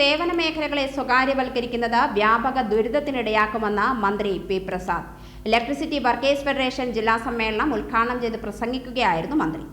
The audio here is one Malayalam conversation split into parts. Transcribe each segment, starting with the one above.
സേവന മേഖലകളെ സ്വകാര്യവൽക്കരിക്കുന്നത് വ്യാപക ദുരിതത്തിനിടയാക്കുമെന്ന് മന്ത്രി P Prasad. Electricity workers federation ജില്ലാ സമ്മേളനം ഉദ്ഘാടനം ചെയ്ത് പ്രസംഗിക്കുകയായിരുന്നു മന്ത്രി.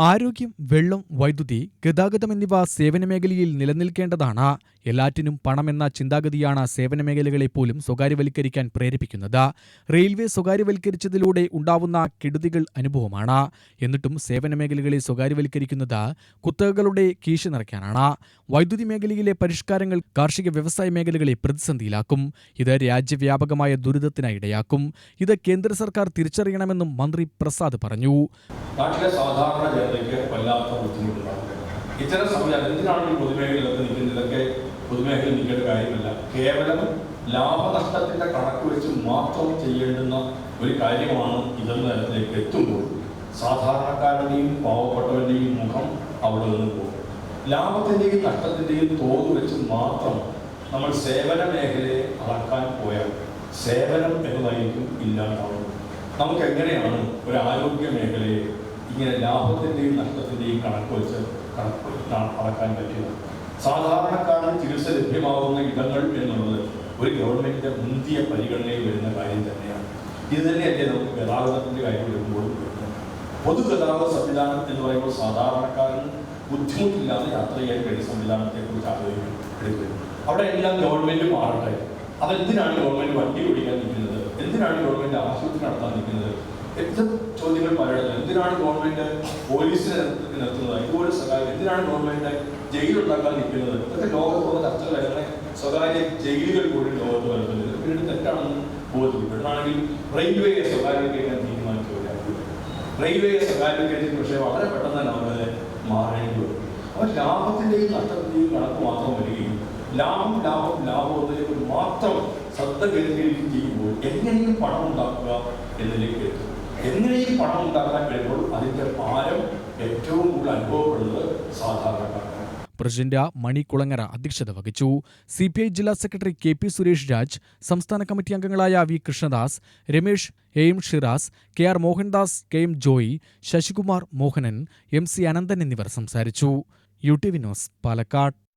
ആരോഗ്യം വെള്ളം വൈദ്യുതി ഗതാഗതം എന്നിവ സേവന മേഖലയിൽ നിലനിൽക്കേണ്ടതാണ്. എല്ലാറ്റിനും പണമെന്ന ചിന്താഗതിയാണ് സേവന മേഖലകളെ പോലും സ്വകാര്യവൽക്കരിക്കാൻ പ്രേരിപ്പിക്കുന്നത്. റെയിൽവേ സ്വകാര്യവൽക്കരിച്ചതിലൂടെ ഉണ്ടാവുന്ന കെടുതികൾ അനുഭവമാണ്. എന്നിട്ടും സേവന മേഖലകളെ സ്വകാര്യവൽക്കരിക്കുന്നത് കുത്തകകളുടെ കീശ നിറയ്ക്കാനാണ്. വൈദ്യുതി മേഖലയിലെ പരിഷ്കാരങ്ങൾ കാർഷിക വ്യവസായ മേഖലകളെ പ്രതിസന്ധിയിലാക്കും. ഇത് രാജ്യവ്യാപകമായ ദുരിതത്തിന് ഇടയാക്കും. ഇത് കേന്ദ്ര സർക്കാർ തിരിച്ചറിയണമെന്നും മന്ത്രി പ്രസാദ് പറഞ്ഞു. സാധാരണ ജനതയ്ക്ക് വല്ലാത്ത ബുദ്ധിമുട്ടുണ്ടാകും ഇത്തരം സംവിധാനം എന്തിനാണ് ഈ പൊതുമേഖലയിലൊക്കെ നിൽക്കുന്നത്? ഇതൊക്കെ പൊതുമേഖലയിൽ നിൽക്കേണ്ട കാര്യമല്ല. കേവലം ലാഭനഷ്ടത്തിന്റെ കണക്ക് വെച്ച് മാത്രം ചെയ്യേണ്ടുന്ന ഒരു കാര്യമാണ് ഇതെന്ന തരത്തിലേക്ക് എത്തുമ്പോൾ സാധാരണക്കാരന്റെയും പാവപ്പെട്ടവരുടെയും മുഖം അവിടെ നിന്ന് പോകും. ലാഭത്തിന്റെയും നഷ്ടത്തിന്റെയും തോത് വെച്ച് മാത്രം നമ്മൾ സേവന മേഖലയെ അളക്കാൻ പോയാൽ സേവനം എന്നതായിരിക്കും ഇല്ലാണ്ടാവുന്നത് നമുക്ക് എങ്ങനെയാണ് ഒരു ആരോഗ്യ മേഖലയെ ഇങ്ങനെ ലാഭത്തിന്റെയും നഷ്ടത്തിന്റെയും കണക്ക് വെച്ച് കണക്ക് ന- അളക്കാൻ പറ്റുക സാധാരണക്കാരന് ചികിത്സ ലഭ്യമാകുന്ന ഇടങ്ങൾ എന്നുള്ളത് ഒരു ഗവൺമെന്റിന്റെ മുന്തിയ പരിഗണനയിൽ വരുന്ന കാര്യം തന്നെയാണ്. ഇത് തന്നെയല്ലേ നമുക്ക് ഗതാഗതത്തിന്റെ കാര്യം വരുമ്പോഴും വരുന്നത്. പൊതുഗതാഗത സംവിധാനം എന്ന് പറയുമ്പോൾ സാധാരണക്കാരന് ബുദ്ധിമുട്ടില്ലാതെ യാത്ര ചെയ്യാൻ കഴിയുന്ന സംവിധാനത്തെ കുറിച്ച് ആലോചിക്കും അവിടെ എല്ലാം ഗവൺമെന്റ് മാറട്ടെ. അതെന്തിനാണ് ഗവൺമെന്റ് വണ്ടി ഓടിക്കാൻ നിൽക്കുന്നത്? എന്തിനാണ് ഗവൺമെന്റ് ആശുപത്രി നടത്താൻ നിൽക്കുന്നത്? എന്ത് ചോദ്യങ്ങൾ പലയിടത്തും എന്തിനാണ് ഗവൺമെന്റ് പോലീസിനെ നിർത്തി- നിർത്തുന്നത്? ഇതുപോലെ സ്വകാര്യം എന്തിനാണ് ഗവൺമെന്റ് ജയിൽ ഉണ്ടാക്കാൻ നിൽക്കുന്നത്? ഇതൊക്കെ ലോകത്തുള്ള ചർച്ചകളെ സ്വകാര്യ ജയിലുകൾ കൂടി ലോകത്ത് വരുന്നത് ഇതൊക്കെ തെറ്റാണെന്ന് ബോധ്യപ്പെടുകയാണെങ്കിൽ റെയിൽവേയെ സ്വകാര്യവൽക്കരിക്കാൻ തീരുമാനിച്ചു റെയിൽവേയെ സ്വകാര്യവൽക്കരിച്ച പക്ഷേ വളരെ പെട്ടെന്ന് തന്നെ അവരത് മാറേണ്ടി വരും. അപ്പോൾ ലാഭത്തിന്റെയും നഷ്ടത്തിന്റെയും കണക്ക് മാത്രം വരികയും ലാഭം ലാഭം ലാഭം മാത്രം ശ്രദ്ധ കേന്ദ്രീകരിക്കുകയും ചെയ്യുമ്പോൾ എങ്ങനെയും പണം ഉണ്ടാക്കുക എന്നതിലേക്ക് എത്തും. എങ്ങനെയും പണം ഉണ്ടാക്കാൻ കഴിയുമ്പോൾ അതിന്റെ ഭാരം ഏറ്റവും കൂടുതൽ അനുഭവപ്പെടുന്നത് സാധാരണക്കാർ പ്രസിഡന്റ് മണി കുളങ്ങര അധ്യക്ഷത വഹിച്ചു. സി പി ഐ ജില്ലാ secretary K P Suresh Raj സംസ്ഥാന കമ്മിറ്റി അംഗങ്ങളായ V Krishnadas Ramesh A M Shiraz K R Mohandas K M Joy Sasikumar Mohanan M C Ananthan എന്നിവർ സംസാരിച്ചു. U T V news Palakkad.